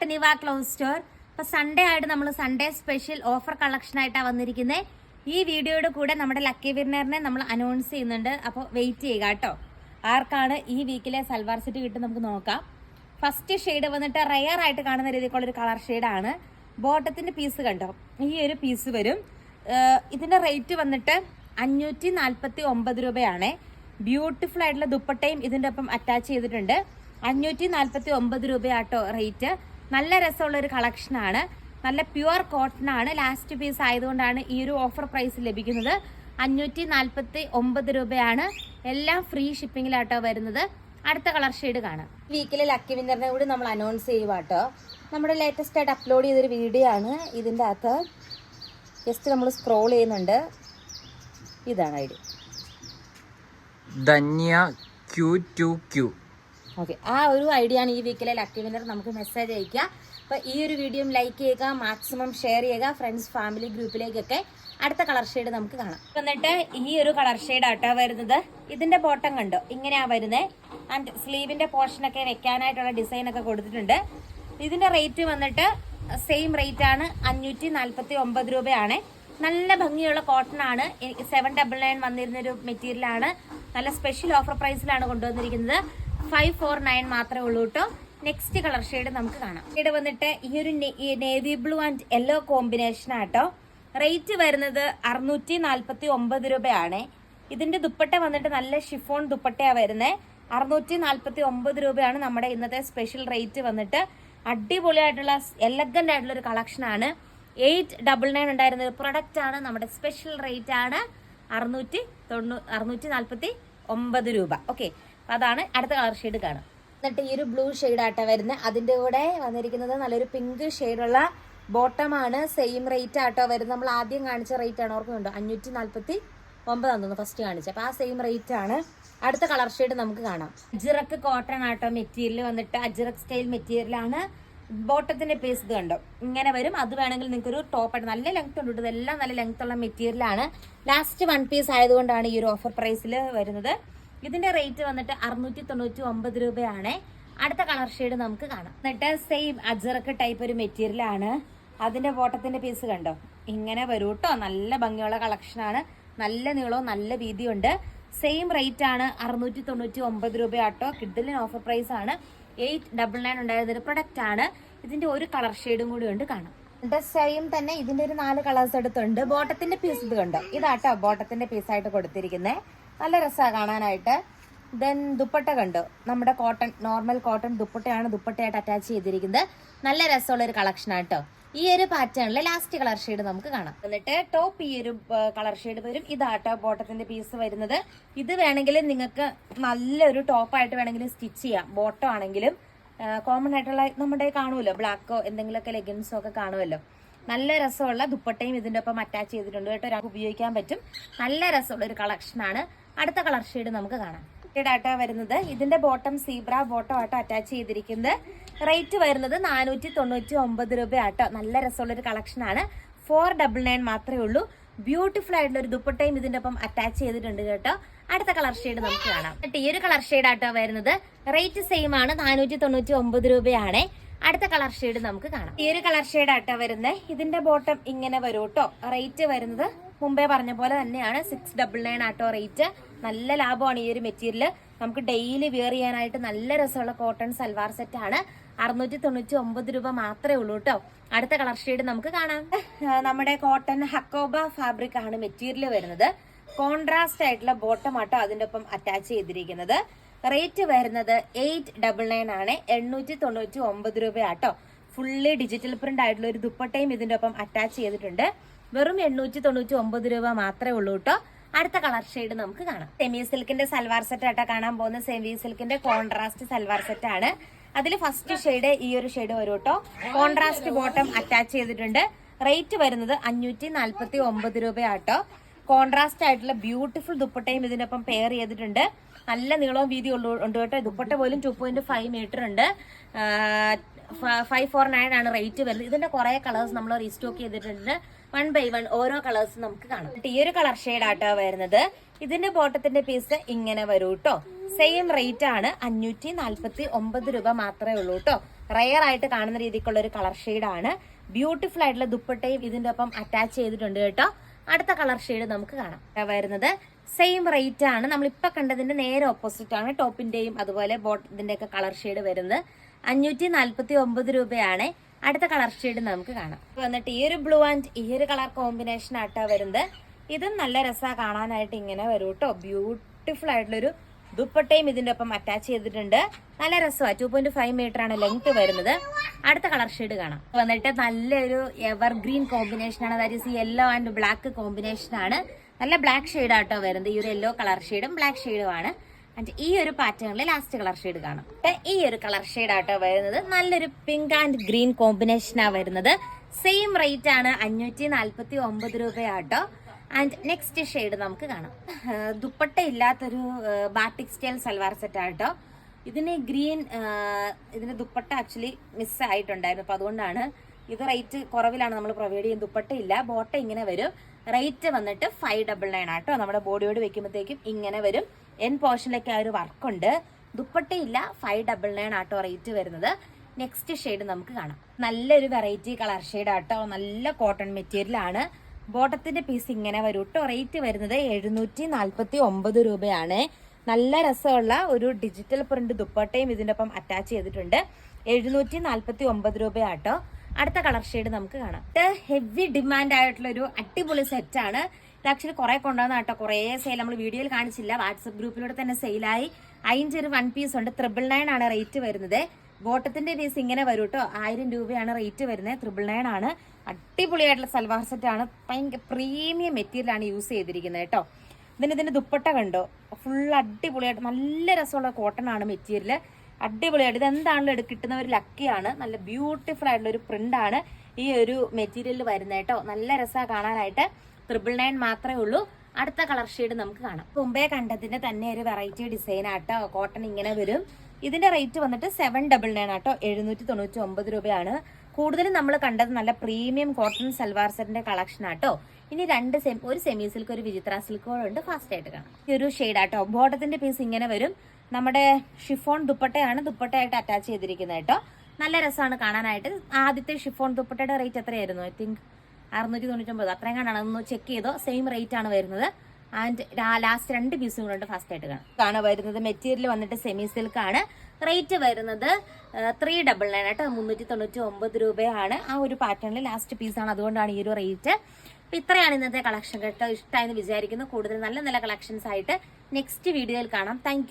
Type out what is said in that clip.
To Niva close store ഇപ്പൊ Sunday ആയിട്ട് നമ്മൾ സൺഡേ സ്പെഷ്യൽ ഓഫർ കളക്ഷൻ ആയിട്ടാണ് വന്നിരിക്കുന്നത് ഈ വീഡിയോയുടെ കൂടെ നമ്മുടെ ലക്കി വിർണറിനെ നമ്മൾ അനൗൺസ് ചെയ്യുന്നുണ്ട്. അപ്പോൾ വെയിറ്റ് ചെയ്യുക കേട്ടോ. ആർക്കാണ് ഈ വീക്കിലെ സൽവാർ സെറ്റ് കിട്ടും നമുക്ക് നോക്കാം. ഫസ്റ്റ് ഷെയ്ഡ് വന്നിട്ട് റയർ ആയിട്ട് കാണുന്ന രീതിക്കുള്ളൊരു കളർ ഷെയ്ഡാണ് ബോട്ടത്തിന്റെ പീസ് കണ്ടോ? ഈ ഒരു പീസ് വരും. ഇതിന്റെ റേറ്റ് വന്നിട്ട് അഞ്ഞൂറ്റി നാൽപ്പത്തി ഒമ്പത് രൂപയാണ്. ബ്യൂട്ടിഫുൾ ആയിട്ടുള്ള ദുപ്പട്ടയും ഇതിന്റെ ഒപ്പം അറ്റാച്ച് ചെയ്തിട്ടുണ്ട്. അഞ്ഞൂറ്റി നാൽപ്പത്തി ഒമ്പത് രൂപയാട്ടോ റേറ്റ് നല്ല രസമുള്ളൊരു കളക്ഷനാണ്. നല്ല പ്യുവർ കോട്ടൺ ആണ് ലാസ്റ്റ് പീസ് ആയതുകൊണ്ടാണ് ഈ ഒരു ഓഫർ പ്രൈസ് ലഭിക്കുന്നത്. അഞ്ഞൂറ്റി നാൽപ്പത്തി ഒമ്പത് രൂപയാണ്. എല്ലാം ഫ്രീ ഷിപ്പിങ്ങിലാട്ടോ വരുന്നത്. അടുത്ത കളർ ഷെയ്ഡ് കാണാം. വീക്കിലെ ലക്കി വിന്നറിനെ കൂടി നമ്മൾ അനൗൺസ് ചെയ്യുക കേട്ടോ നമ്മുടെ ലേറ്റസ്റ്റ് ആയിട്ട് അപ്ലോഡ് ചെയ്തൊരു വീഡിയോ ആണ്. ഇതിന്റെ അകത്ത് ജസ്റ്റ് നമ്മൾ സ്ക്രോൾ ചെയ്യുന്നുണ്ട്. ഇതാണ് I D Dhanya Q two Q okay ആ ഒരു ഐഡിയ ആണ് ഈ വീക്കിലെ ലക്കി വിന്നർ നമുക്ക് മെസ്സേജ് അയക്കുക അപ്പോൾ ഈ ഒരു വീഡിയോ ലൈക്ക് ചെയ്യുക മാക്സിമം ഷെയർ ചെയ്യുക ഫ്രണ്ട്സ് ഫാമിലി ഗ്രൂപ്പിലേക്കൊക്കെ അടുത്ത കളർ ഷെയ്ഡ് നമുക്ക് കാണാം. എന്നിട്ട് ഈ ഒരു കളർ ഷെയ്ഡ് ആട്ടോ വരുന്നത്. ഇതിന്റെ ബോട്ടം കണ്ടോ? ഇങ്ങനെയാ വരുന്നത് ആൻഡ് സ്ലീവിന്റെ പോർഷൻ ഒക്കെ വെക്കാനായിട്ടുള്ള ഡിസൈൻ ഒക്കെ കൊടുത്തിട്ടുണ്ട്. ഇതിന്റെ റേറ്റ് വന്നിട്ട് സെയിം റേറ്റ് ആണ്. അഞ്ഞൂറ്റി നാൽപ്പത്തി ഒമ്പത് രൂപയാണ്. നല്ല ഭംഗിയുള്ള കോട്ടൺ ആണ്. സെവൻ ഡബിൾ നയൻ വന്നിരുന്നൊരു മെറ്റീരിയലാണ് നല്ല സ്പെഷ്യൽ ഓഫർ പ്രൈസിലാണ് കൊണ്ടുവന്നിരിക്കുന്നത്. ഫൈവ് ഫോർ നയൻ മാത്രമേ ഉള്ളൂ കേട്ടോ നെക്സ്റ്റ് കളർ ഷെയ്ഡ് നമുക്ക് കാണാം. ഇവിടെ വന്നിട്ട് ഈ ഒരു navy blue and yellow combination ആട്ടോ. റേറ്റ് വരുന്നത് അറുന്നൂറ്റി നാൽപ്പത്തി ഒമ്പത് രൂപയാണ്. ഇതിന്റെ ദുപ്പട്ട വന്നിട്ട് നല്ല ഷിഫോൺ ദുപ്പട്ടയാ വരുന്നത് അറുന്നൂറ്റി നാൽപ്പത്തി ഒമ്പത് രൂപയാണ് നമ്മുടെ ഇന്നത്തെ സ്പെഷ്യൽ റേറ്റ് വന്നിട്ട്. അടിപൊളിയായിട്ടുള്ള എലഗന്റ് ആയിട്ടുള്ള ഒരു കളക്ഷനാണ് എയ്റ്റ് ഡബിൾ നയൻ ഉണ്ടായിരുന്ന ഒരു പ്രൊഡക്റ്റ് ആണ് നമ്മുടെ സ്പെഷ്യൽ റേറ്റ് ആണ്. അറുന്നൂറ്റി തൊണ്ണൂ അറുന്നൂറ്റി നാൽപ്പത്തി ഒമ്പത് രൂപ. ഓക്കെ അതാണ് അടുത്ത കളർ ഷെയ്ഡ് കാണാം എന്നിട്ട് ഈ ഒരു ബ്ലൂ ഷെയ്ഡ് ആട്ടോ വരുന്നത് അതിന്റെ കൂടെ വന്നിരിക്കുന്നത് നല്ലൊരു പിങ്ക് ഷെയ്ഡുള്ള ബോട്ടം ആണ് സെയിം റേറ്റ് ആട്ടോ വരുന്നത് നമ്മൾ ആദ്യം കാണിച്ച റേറ്റ് ആണ് ഓർക്കുന്നുണ്ടോ? അഞ്ഞൂറ്റി നാൽപ്പത്തി ഒമ്പതാന്ന് തോന്നുന്നു ഫസ്റ്റ് കാണിച്ചത് അപ്പൊ ആ സെയിം റേറ്റ് ആണ്. അടുത്ത കളർ ഷെയ്ഡ് നമുക്ക് കാണാം. അജിറക്ക് കോട്ടൺ ആട്ടോ മെറ്റീരിയൽ വന്നിട്ട് അജിറക് സ്റ്റൈൽ മെറ്റീരിയലാണ് ബോട്ടത്തിന്റെ പേസ് ഇത് കണ്ടോ? ഇങ്ങനെ വരും. അത് വേണമെങ്കിൽ നിങ്ങൾക്ക് ഒരു ടോപ്പ് ആയിട്ട് നല്ല ലെങ്ത് ഉണ്ട് ഇതെല്ലാം നല്ല ലെങ്ത് ഉള്ള മെറ്റീരിയലാണ് ലാസ്റ്റ് വൺ പീസ് ആയതുകൊണ്ടാണ് ഈ ഒരു ഓഫർ പ്രൈസിൽ വരുന്നത്. ഇതിന്റെ റേറ്റ് വന്നിട്ട് അറുന്നൂറ്റി തൊണ്ണൂറ്റി ഒമ്പത് രൂപയാണ്. അടുത്ത കളർ ഷെയ്ഡ് നമുക്ക് കാണാം. എന്നിട്ട് സെയിം അജറക്ക് ടൈപ്പ് ഒരു മെറ്റീരിയൽ ആണ്. അതിന്റെ ബോട്ടത്തിന്റെ പീസ് കണ്ടോ? ഇങ്ങനെ വരൂ കേട്ടോ നല്ല ഭംഗിയുള്ള കളക്ഷൻ ആണ്. നല്ല നീളവും നല്ല വീതിയുണ്ട് സെയിം റേറ്റ് ആണ് അറുന്നൂറ്റി തൊണ്ണൂറ്റി ഒമ്പത് രൂപ ആട്ടോ കിഡിലിന് ഓഫർ പ്രൈസ് ആണ്. എയ്റ്റ് ഡബിൾ നയൻ ഉണ്ടായിരുന്ന ഒരു പ്രൊഡക്റ്റ് ആണ്. ഇതിന്റെ ഒരു കളർ ഷെയ്ഡും കൂടി ഉണ്ട് കാണാം. സെയിം തന്നെ ഇതിന്റെ ഒരു നാല് കളേഴ്സ് എടുത്തുണ്ട്. ബോട്ടത്തിന്റെ പീസ് ഇത് കണ്ടോ? ഇതാട്ടോ ബോട്ടത്തിന്റെ പീസായിട്ട് കൊടുത്തിരിക്കുന്നത് നല്ല രസമാണ് കാണാനായിട്ട്. ദെൻ ദുപ്പട്ട കണ്ടു. നമ്മുടെ കോട്ടൺ നോർമൽ കോട്ടൺ ദുപ്പട്ടയാണ് ദുപ്പട്ടയായിട്ട് അറ്റാച്ച് ചെയ്തിരിക്കുന്നത്. നല്ല രസമുള്ള ഒരു കളക്ഷൻ ആട്ടോ. ഈ ഒരു പാറ്റേണിലെ ലാസ്റ്റ് കളർ ഷെയ്ഡ് നമുക്ക് കാണാം. എന്നിട്ട് ടോപ്പ് ഈ ഒരു കളർ ഷെയ്ഡ് വരും. ഇതാട്ടോ ബോട്ടത്തിന്റെ പീസ് വരുന്നത്. ഇത് വേണമെങ്കിൽ നിങ്ങൾക്ക് നല്ലൊരു ടോപ്പായിട്ട് വേണമെങ്കിൽ സ്റ്റിച്ച് ചെയ്യാം. ബോട്ടം ആണെങ്കിലും കോമൺ ആയിട്ടുള്ള നമ്മുടെ കാണുമല്ലോ ബ്ലാക്കോ എന്തെങ്കിലുമൊക്കെ ലെഗിൻസോ ഒക്കെ കാണുമല്ലോ. നല്ല രസമുള്ള ദുപ്പട്ടയും ഇതിന്റെ ഒപ്പം അറ്റാച്ച് ചെയ്തിട്ടുണ്ട് കേട്ടോ. ഒരാൾക്ക് ഉപയോഗിക്കാൻ പറ്റും. നല്ല രസമുള്ള ഒരു കളക്ഷനാണ് അടുത്ത കളർ ഷെയ്ഡ് നമുക്ക് കാണാം. ആട്ടോ വരുന്നത്. ഇതിന്റെ ബോട്ടം സീബ്ര ബോട്ടം ആട്ടോ അറ്റാച്ച് ചെയ്തിരിക്കുന്നത്. റേറ്റ് വരുന്നത് നാനൂറ്റി തൊണ്ണൂറ്റി ഒമ്പത് രൂപ ആട്ടോ നല്ല രസമുള്ള ഒരു കളക്ഷൻ ആണ്. ഫോർ ഡബിൾ നയൻ മാത്രമേ ഉള്ളൂ. ബ്യൂട്ടിഫുൾ ആയിട്ടുള്ള ഒരു ദുപ്പട്ടയും ഇതിന്റെ ഒപ്പം അറ്റാച്ച് ചെയ്തിട്ടുണ്ട് കേട്ടോ. അടുത്ത കളർ ഷെയ്ഡ് നമുക്ക് കാണാം. ഈ ഒരു കളർ ഷെയ്ഡ് ആട്ടോ വരുന്നത്. റേറ്റ് സെയിം ആണ്. നാനൂറ്റി തൊണ്ണൂറ്റി ഒമ്പത് രൂപയാണ്. അടുത്ത കളർ ഷെയ്ഡ് നമുക്ക് കാണാം. ഈ ഒരു കളർ ഷെയ്ഡ് ആട്ടോ വരുന്നത്. ഇതിന്റെ ബോട്ടം ഇങ്ങനെ വരും കേട്ടോ റേറ്റ് വരുന്നത് മുമ്പേ പറഞ്ഞ പോലെ തന്നെയാണ് സിക്സ് ഡബിൾ നയൻ ആട്ടോ റേറ്റ് നല്ല ലാഭമാണ് ഈ ഒരു മെറ്റീരിയൽ നമുക്ക് ഡെയിലി വെയർ ചെയ്യാനായിട്ട് നല്ല രസമുള്ള കോട്ടൺ സൽവാർ സെറ്റ് ആണ്. അറുന്നൂറ്റി തൊണ്ണൂറ്റി ഒമ്പത് രൂപ മാത്രമേ ഉള്ളൂ കേട്ടോ അടുത്ത കളർ ഷെയ്ഡ് നമുക്ക് കാണാം. നമ്മുടെ കോട്ടൺ ഹക്കോബ ഫാബ്രിക് ആണ് മെറ്റീരിയൽ വരുന്നത്. കോൺട്രാസ്റ്റ് ആയിട്ടുള്ള ബോട്ടം ആട്ടോ അതിന്റെ ഒപ്പം അറ്റാച്ച് ചെയ്തിരിക്കുന്നത്. റേറ്റ് വരുന്നത് എയ്റ്റ് ഡബിൾ നയൻ ആണ്. എണ്ണൂറ്റി തൊണ്ണൂറ്റി ഒമ്പത് രൂപയാട്ടോ ഫുള്ളി ഡിജിറ്റൽ പ്രിന്റ് ആയിട്ടുള്ള ഒരു ദുപ്പട്ടയും ഇതിന്റെ ഒപ്പം അറ്റാച്ച് ചെയ്തിട്ടുണ്ട്. വെറും എണ്ണൂറ്റി തൊണ്ണൂറ്റി ഒമ്പത് രൂപ മാത്രമേ ഉള്ളൂ കേട്ടോ. അടുത്ത കളർ ഷെയ്ഡ് നമുക്ക് കാണാം. സെമി സിൽക്കിന്റെ സൽവാർ സെറ്റ് ആട്ടോ കാണാൻ പോകുന്ന സെമി സിൽക്കിന്റെ കോൺട്രാസ്റ്റ് സൽവാർ സെറ്റ് ആണ്. അതിൽ ഫസ്റ്റ് ഷെയ്ഡ് ഈ ഒരു ഷെയ്ഡ് വരും കേട്ടോ. കോൺട്രാസ്റ്റ് ബോട്ടം അറ്റാച്ച് ചെയ്തിട്ടുണ്ട്. റേറ്റ് വരുന്നത് അഞ്ഞൂറ്റി നാൽപ്പത്തി ഒമ്പത് രൂപയാട്ടോ. കോൺട്രാസ്റ്റ് ആയിട്ടുള്ള ബ്യൂട്ടിഫുൾ ദുപ്പട്ടയും ഇതിനൊപ്പം പെയർ ചെയ്തിട്ടുണ്ട്. നല്ല നീളവും വീതി ഉണ്ട് കേട്ടോ. ദുപ്പട്ട പോലും ടു പോയിന്റ് ഫൈവ് മീറ്റർ ഉണ്ട്. ഫൈവ് ഫോർ നയൻ ആണ് റേറ്റ് വരുന്നത്. ഇതിന്റെ കുറെ കളേഴ്സ് നമ്മൾ റീസ്റ്റോക്ക് ചെയ്തിട്ടുണ്ട്. വൺ ബൈ വൺ ഓരോ കളേഴ്സ് നമുക്ക് കാണാം. ഈ ഒരു കളർ ഷെയ്ഡ് ആട്ടോ വരുന്നത്. ഇതിന്റെ ബോട്ടത്തിന്റെ പീസ് ഇങ്ങനെ വരൂ കേട്ടോ സെയിം റേറ്റ് ആണ് അഞ്ഞൂറ്റി നാൽപ്പത്തി ഒമ്പത് രൂപ മാത്രമേ ഉള്ളൂ കേട്ടോ റയർ ആയിട്ട് കാണുന്ന രീതിക്കുള്ള ഒരു കളർ ആണ്. ബ്യൂട്ടിഫുൾ ആയിട്ടുള്ള ദുപ്പട്ടയും ഇതിന്റെ ഒപ്പം അറ്റാച്ച് ചെയ്തിട്ടുണ്ട് കേട്ടോ. അടുത്ത കളർ ഷെയ്ഡ് നമുക്ക് കാണാം. വരുന്നത് സെയിം റേറ്റ് ആണ്. നമ്മൾ ഇപ്പൊ കണ്ടതിന്റെ നേരെ ഓപ്പോസിറ്റ് ആണ്. ടോപ്പിന്റെയും അതുപോലെ ബോട്ടത്തിന്റെ ഒക്കെ കളർ ഷെയ്ഡ് വരുന്നത് അഞ്ഞൂറ്റി നാല്പത്തി ഒമ്പത് രൂപയാണ്. അടുത്ത കളർ ഷെയ്ഡ് നമുക്ക് കാണാം. വന്നിട്ട് ഈ ഒരു ബ്ലൂ ആൻഡ് ഈ ഒരു കളർ കോമ്പിനേഷൻ ആട്ടാ വരുന്നത്. ഇതും നല്ല രസമാണ് കാണാനായിട്ട് ഇങ്ങനെ വരും കേട്ടോ ബ്യൂട്ടിഫുൾ ആയിട്ടുള്ളൊരു ദുപ്പട്ടയും ഇതിന്റെ ഒപ്പം അറ്റാച്ച് ചെയ്തിട്ടുണ്ട്. നല്ല രസമാണ് ടു പോയിന്റ് ഫൈവ് മീറ്റർ ആണ് ലെങ്ത് വരുന്നത്. അടുത്ത കളർ ഷെയ്ഡ് കാണാം. വന്നിട്ട് നല്ലൊരു എവർ ഗ്രീൻ കോമ്പിനേഷൻ ആണ്. അതായത് ഈ യെല്ലോ ആൻഡ് ബ്ലാക്ക് കോമ്പിനേഷൻ ആണ്. നല്ല ബ്ലാക്ക് ഷെയ്ഡ് ആട്ടോ വരുന്നത്. ഈ ഒരു യെല്ലോ കളർ ഷെയ്ഡും ബ്ലാക്ക് ഷെയ്ഡും ആണ്. ആൻഡ് ഈ ഒരു പാറ്റേണിൽ ലാസ്റ്റ് കളർ ഷെയ്ഡ് കാണാം. ഈ ഒരു കളർ ഷെയ്ഡ് ആട്ടോ വരുന്നത്. നല്ലൊരു പിങ്ക് ആൻഡ് ഗ്രീൻ കോമ്പിനേഷനാ വരുന്നത്. സെയിം റേറ്റ് ആണ് അഞ്ഞൂറ്റി നാല്പത്തി ഒമ്പത് രൂപയാട്ടോ. ആൻഡ് നെക്സ്റ്റ് ഷെയ്ഡ് നമുക്ക് കാണാം. ദുപ്പട്ട ഇല്ലാത്തൊരു ബാട്ടിക് സ്റ്റൈൽ സൽവാർ സെറ്റ് ആട്ടോ. ഇതിന് ഗ്രീൻ ഇതിന് ദുപ്പട്ട ആക്ച്വലി മിസ് ആയിട്ടുണ്ടായിരുന്നു. അപ്പൊ അതുകൊണ്ടാണ് ഇത് റേറ്റ് കുറവിലാണ് നമ്മൾ പ്രൊവൈഡ് ചെയ്യുന്നത്. ദുപ്പട്ട ഇല്ല ബോട്ട ഇങ്ങനെ വരും. റേറ്റ് വന്നിട്ട് ഫൈവ് ഡബിൾ നയൻ ആട്ടോ. നമ്മുടെ ബോഡിയോട് വെക്കുമ്പോഴത്തേക്കും ഇങ്ങനെ വരും. എൻ പോർഷനിലൊക്കെ ആ ഒരു വർക്കുണ്ട് ഉണ്ട്. ഇല്ല ഫൈവ് ഡബിൾ നയൻ ആട്ടോ റേറ്റ് വരുന്നത്. നെക്സ്റ്റ് ഷെയ്ഡ് നമുക്ക് കാണാം. നല്ലൊരു വെറൈറ്റി കളർ ഷെയ്ഡ് ആട്ടോ. നല്ല കോട്ടൺ മെറ്റീരിയൽ ആണ്. ബോട്ടത്തിന്റെ പീസ് ഇങ്ങനെ വരും കേട്ടോ റേറ്റ് വരുന്നത് എഴുന്നൂറ്റി നാല്പത്തി ഒമ്പത് രൂപയാണ്. നല്ല രസമുള്ള ഒരു ഡിജിറ്റൽ പ്രിന്റ് ദുപ്പട്ടയും ഇതിന്റെ ഒപ്പം അറ്റാച്ച് ചെയ്തിട്ടുണ്ട്. എഴുന്നൂറ്റി നാല്പത്തി ഒമ്പത് രൂപയാട്ടോ. അടുത്ത കളർ ഷെയ്ഡ് നമുക്ക് കാണാം. ഹെവി ഡിമാൻഡ് ആയിട്ടുള്ള ഒരു അടിപൊളി സെറ്റ് ആണ്. ഇത് ആക്ച്വലി കുറെ കൊണ്ടുവന്ന കേട്ടോ. കുറെ സെയിൽ നമ്മൾ വീഡിയോയിൽ കാണിച്ചില്ല. വാട്സപ്പ് ഗ്രൂപ്പിലൂടെ തന്നെ സെയിലായി അതിന്റെ ഒരു വൺ പീസ് ഉണ്ട്. ത്രിബിൾ നയൻ ആണ് റേറ്റ് വരുന്നത്. ബോട്ടത്തിന്റെ പീസ് ഇങ്ങനെ വരും കേട്ടോ. ആയിരം രൂപയാണ് റേറ്റ് വരുന്നത്. ത്രിബിൾ നയൻ ആണ്. അടിപൊളിയായിട്ടുള്ള സൽവാർ സെറ്റ് ആണ്. ഭയങ്കര പ്രീമിയം മെറ്റീരിയൽ ആണ് യൂസ് ചെയ്തിരിക്കുന്നത് കേട്ടോ. ഇതിന് ഇതിന്റെ ദുപ്പട്ട കണ്ടോ? ഫുൾ അടിപൊളിയായിട്ട് നല്ല രസമുള്ള കോട്ടൺ ആണ് മെറ്റീരിയൽ അടിപൊളിയായിട്ട്. ഇത് എന്താണല്ലോ എടു കിട്ടുന്ന ഒരു ലക്കിയാണ് നല്ല ബ്യൂട്ടിഫുൾ ആയിട്ടുള്ള ഒരു പ്രിന്റ് ആണ് ഈ ഒരു മെറ്റീരിയലിൽ വരുന്നത് കേട്ടോ. നല്ല രസമാണ് കാണാനായിട്ട്. ട്രിപ്പിൾ നയൻ മാത്രമേ ഉള്ളൂ. അടുത്ത കളർ ഷെയ്ഡ് നമുക്ക് കാണാം. മുമ്പേ കണ്ടതിന്റെ തന്നെ ഒരു വെറൈറ്റി ഡിസൈൻ ആട്ടോ. കോട്ടൺ ഇങ്ങനെ വരും. ഇതിന്റെ റേറ്റ് വന്നിട്ട് സെവൻ ഡബിൾ നയൻ ആട്ടോ. എഴുന്നൂറ്റി തൊണ്ണൂറ്റി ഒമ്പത് രൂപയാണ്. കൂടുതലും നമ്മൾ കണ്ടത് നല്ല പ്രീമിയം കോട്ടൺ സൽവാർ സെറ്റിന്റെ കളക്ഷൻ ആട്ടോ. ഇനി രണ്ട് സെം ഒരു സെമി സിൽക്ക് ഒരു വിചിത്ര സിൽക്ക് ഉണ്ട്. ഫാസ്റ്റ് ആയിട്ട് കാണാം. ഈ ഒരു ഷെയ്ഡ് ആട്ടോ. ബോട്ടത്തിന്റെ പീസ് ഇങ്ങനെ വരും. നമ്മുടെ ഷിഫോൺ ദുപ്പട്ടയാണ് ദുപ്പട്ടയായിട്ട് അറ്റാച്ച് ചെയ്തിരിക്കുന്നത് കേട്ടോ. നല്ല രസമാണ് കാണാനായിട്ട്. ആദ്യത്തെ ഷിഫോൺ ദുപ്പട്ടയുടെ റേറ്റ് എത്രയായിരുന്നു? ഐ തിങ്ക് അറുന്നൂറ്റി തൊണ്ണൂറ്റൊമ്പത് അത്രയും കണ്ടാണ്. ഒന്ന് ചെക്ക് ചെയ്തോ. സെയിം റേറ്റ് ആണ് വരുന്നത്. ആൻഡ് ലാസ്റ്റ് രണ്ട് പീസും കൂടെ ഫസ്റ്റ് ആയിട്ട് കാണാം. ഇതാണ് വരുന്നത് മെറ്റീരിയൽ വന്നിട്ട് സെമി സിൽക്ക് ആണ്. റേറ്റ് വരുന്നത് ത്രീ ഡബിൾ നയൻ ആയിട്ട് മുന്നൂറ്റി തൊണ്ണൂറ്റി ഒമ്പത് രൂപയാണ്. ആ ഒരു പാറ്റേണിൽ ലാസ്റ്റ് പീസാണ് അതുകൊണ്ടാണ് ഈ ഒരു റേറ്റ് അപ്പൊ ഇത്രയാണ് ഇന്നത്തെ കളക്ഷൻ കേട്ടോ. ഇഷ്ടമായെന്ന് വിചാരിക്കുന്നു. കൂടുതൽ നല്ല നല്ല കളക്ഷൻസ് ആയിട്ട് നെക്സ്റ്റ് വീഡിയോയിൽ കാണാം. താങ്ക്